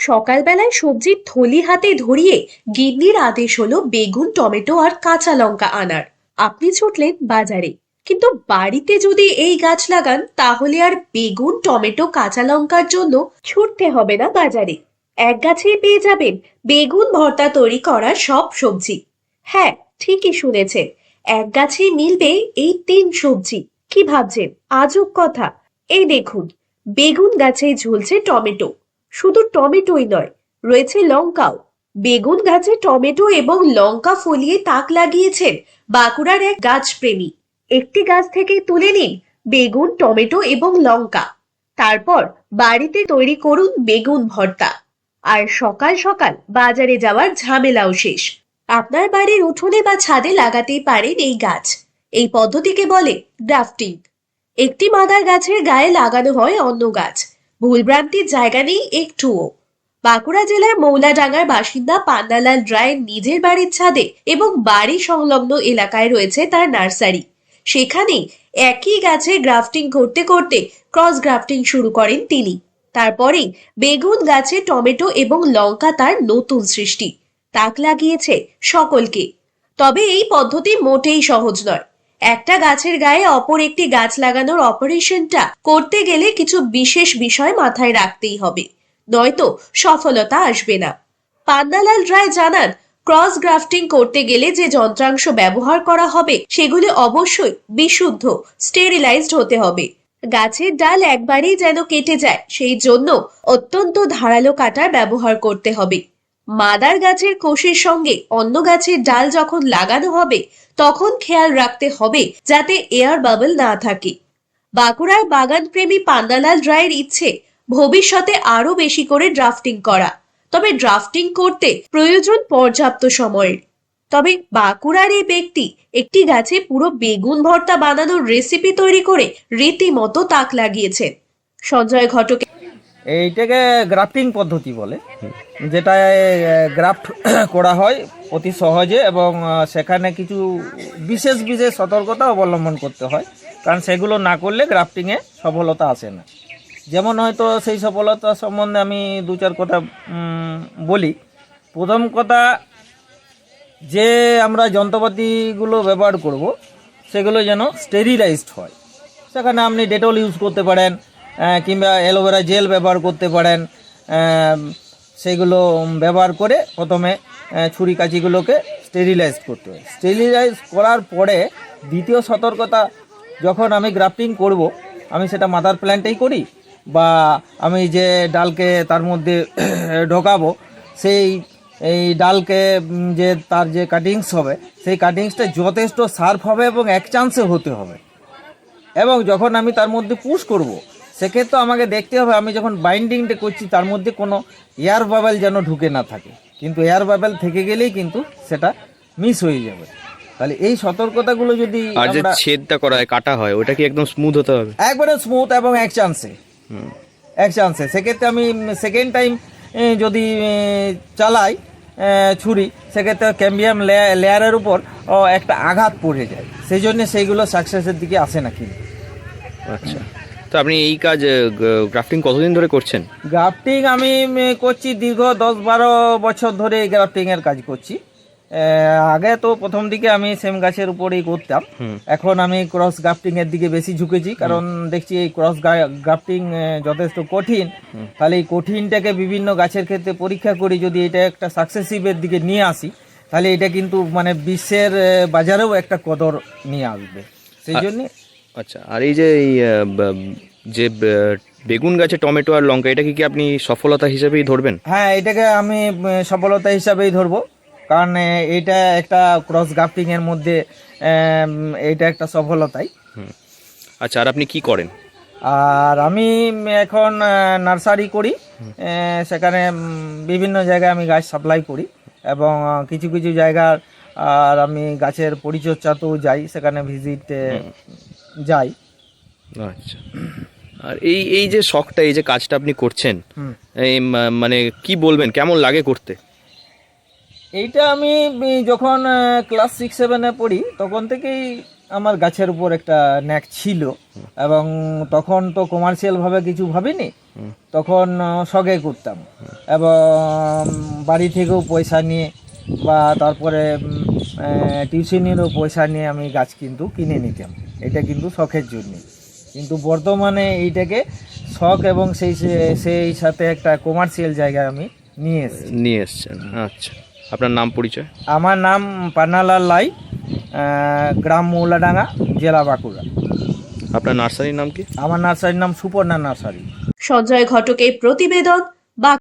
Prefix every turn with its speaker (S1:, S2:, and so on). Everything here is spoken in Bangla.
S1: সকালবেলায় সবজির থলি হাতে ধরিয়ে গিন্নির আদেশ হলো বেগুন, টমেটো আর কাঁচা লঙ্কা আনার। আপনি ছুটলেন বাজারে। কিন্তু বাড়িতে যদি এই গাছ লাগান, তাহলে আর বেগুন, টমেটো, কাঁচা লঙ্কার জন্য ছুটতে হবে না বাজারে। এক গাছেই পেয়ে যাবেন বেগুন ভর্তা তৈরি করা সব সবজি। হ্যাঁ ঠিকই শুনেছেন, এক গাছে মিলবে এই তিন সবজি। কি ভাবছেন? আজব কথা। এই দেখুন, বেগুন গাছে ঝুলছে টমেটো। শুধু টমেটোই নয়, রয়েছে লঙ্কাও। বেগুন গাছে টমেটো এবং লঙ্কা ফলিয়ে তাক লাগিয়েছেন বাঁকুড়ার এক গাছপ্রেমী। একটি গাছ থেকে তুলে নিন বেগুন, টমেটো এবং লঙ্কা। তারপর বাড়িতে তৈরি করুন বেগুন ভর্তা। আর সকাল সকাল বাজারে যাওয়ার ঝামেলাও শেষ। আপনার বাড়ির উঠোনে বা ছাদে লাগাতেই পারেন এই গাছ। এই পদ্ধতিকে বলে গ্রাফটিং। একটি মাদার গাছের গায়ে লাগানো হয় অন্য গাছ। ভুলভ্রান্তির জায়গা নেই একটুও। বাঁকুড়া জেলার মৌলাডাঙ্গার বাসিন্দা পান্নালাল রায়ের নিজের বাড়ির ছাদে এবং বাড়ি সংলগ্ন এলাকায় রয়েছে তার নার্সারি। সেখানেই একই গাছে গ্রাফটিং করতে করতে ক্রস গ্রাফটিং শুরু করেন তিনি। তারপরেই বেগুন গাছে টমেটো এবং লঙ্কা তার নতুন সৃষ্টি। তাক লাগিয়েছে সকলকে। তবে এই পদ্ধতি মোটেই সহজ নয়। একটা গাছের গায়ে অপর একটি গাছ লাগানোর অপারেশনটা করতে গেলে কিছু বিশেষ বিষয় মাথায় রাখতেই হবে। নয়তো সফলতা আসবে না। পান্নালাল রায় জানান, ক্রস গ্রাফটিং করতে গেলে যে যন্ত্রাংশ ব্যবহার করা হবে, সেগুলি অবশ্যই বিশুদ্ধ, স্টেরিলাইজড হতে হবে। গাছের ডাল একবারেই যেন কেটে যায়, সেই জন্য অত্যন্ত ধারালো কাটার ব্যবহার করতে হবে। মাদার গাছের কোষের সঙ্গে অন্য গাছের ডাল যখন লাগানো হবে তখন খেয়াল রাখতে হবে যাতে এয়ার বাবল না থাকে। বাঁকুড়ার বাগান প্রেমী পান্নালাল রায়ের ইচ্ছে ভবিষ্যতে আরও বেশি করে ড্রাফটিং করা। তবে ড্রাফটিং করতে প্রয়োজন পর্যাপ্ত সময়ের। তবে বাঁকুড়ার এই ব্যক্তি একটি গাছে পুরো বেগুন ভর্তা বানানোর রেসিপি তৈরি করে রীতিমতো তাক লাগিয়েছেন। সঞ্জয় ঘটক
S2: এইটাকে গ্রাফটিং পদ্ধতি বলে যেটা গ্রাফট করা হয় অতি সহজে এবং সেখানে কিছু বিশেষ বিশেষ সতর্কতা অবলম্বন করতে হয়, কারণ সেগুলো না করলে গ্রাফটিংয়ে সফলতা আসে না। যেমন হয়তো সেই সফলতা সম্বন্ধে আমি দু চার কথা বলি। প্রথম কথা, যে আমরা যন্ত্রপাতিগুলো ব্যবহার করব, সেগুলো যেন স্টেরিলাইজড হয়। সেখানে আপনি ডেটল ইউজ করতে পারেন কিংবা অ্যালোভেরা জেল ব্যবহার করতে পারেন সেগুলো ব্যবহার করে প্রথমে ছুরি কাঁচিগুলোকে স্টেরিলাইজ করতে হয়। স্টেরিলাইজ করার পরে দ্বিতীয় সতর্কতা, যখন আমি গ্রাফটিং করব, আমি সেটা মাদার প্ল্যান্টেই করি বা আমি যে ডালকে তার মধ্যে ঢোকাবো, সেই, এই ডালকে যে তার যে কাটিংস হবে, সেই কাটিংসটা যথেষ্ট শার্প হবে এবং এক চান্সে হতে হবে। এবং যখন আমি তার মধ্যে পুশ করব সেক্ষেত্রে আমাকে দেখতে হবে আমি যখন বাইন্ডিংটা করছি তার মধ্যে কোনো এয়ার বাবেল যেন ঢুকে না থাকে। কিন্তু এয়ার বাবেল থেকে গেলেই কিন্তু সেটা মিস হয়ে যাবে। তাহলে এই সতর্কতাগুলো যদি
S3: আর যে ছেদটা করা হয় কাটা হয় ওটা কি একদম স্মুথ হতে হবে?
S2: একবারে স্মুথ এবং এক চান্সে এক চান্সে সেক্ষেত্রে আমি সেকেন্ড টাইম যদি চালাই ছুরি সেক্ষেত্রে ক্যাম্বিয়াম লেয়ারের উপর একটা আঘাত পড়ে যায়। সেই জন্য সেইগুলো সাকসেসের দিকে আসে না কিন্তু।
S3: আচ্ছা। তো আপনি এই কাজ গ্রাফটিং কতদিন ধরে করছেন?
S2: গ্রাফটিং আমি করছি দীর্ঘ দশ বারো বছর ধরে গ্রাফটিং এর কাজ করছি। আগে তো প্রথম দিকে আমি সেম গাছের উপরেই করতাম। এখন আমি ক্রস গ্রাফটিং এর দিকে বেশি ঝুঁকেছি কারণ দেখছি এই ক্রস গ্রাফটিং যথেষ্ট কঠিন। তাহলে এই কঠিনটাকে বিভিন্ন গাছের ক্ষেত্রে পরীক্ষা করি যদি এটা একটা সাকসেসিভের দিকে নিয়ে আসি তাহলে এটা কিন্তু মানে বিশ্বের বাজারেও একটা কদর নিয়ে আসবে। সেই জন্য
S3: আচ্ছা আর এই যে এই যে বেগুন গাছে টমেটো আর লঙ্কা এটা কি আপনি সফলতা হিসেবেই ধরবেন?
S2: হ্যাঁ এটাকে আমি সফলতা হিসাবেই ধরবো। কারণ এটা একটা ক্রস গ্রাফটিং এর মধ্যে এটা একটা সফলতাই।
S3: আচ্ছা আর আপনি কি করেন?
S2: আর আমি এখন নার্সারি করি। সেখানে বিভিন্ন জায়গায় আমি গাছ সাপ্লাই করি। এবং কিছু কিছু জায়গার আর আমি গাছের পরিচর্যাতেও যাই সেখানে ভিজিট যাই।
S3: আচ্ছা। আর এই এই যে শখটা এই যে কাজটা আপনি করছেন এই মানে কি বলবেন কেমন লাগে করতে?
S2: এইটা আমি যখন ক্লাস সিক্স সেভেনে পড়ি তখন থেকেই আমার গাছের উপর একটা ন্যাক ছিল। এবং তখন তো কমার্শিয়ালভাবে কিছু ভাবিনি। তখন শখে করতাম। এবং বাড়ি থেকেও পয়সা নিয়ে বা তারপরে টিউশনেরও পয়সা নিয়ে আমি গাছ কিন্তু কিনে নিতাম। এটা কিন্তু শখের জন্য। কিন্তু বর্তমানে এইটাকে শখ এবং সেই সে- সেই সাথে একটা কমার্শিয়াল জায়গায় আমি নিয়ে এসেছি।
S3: নিয়ে এসছেন আচ্ছা। আপনার নাম পরিচয়?
S2: আমার নাম পান্নালাল লাই গ্রাম মৌলাডাঙ্গা জেলা বাঁকুড়া।
S3: আপনার নার্সারির নাম কি?
S2: আমার নার্সারির নাম সুপর্ণা নার্সারি।
S1: সঞ্জয় ঘটকের প্রতিবেদন বা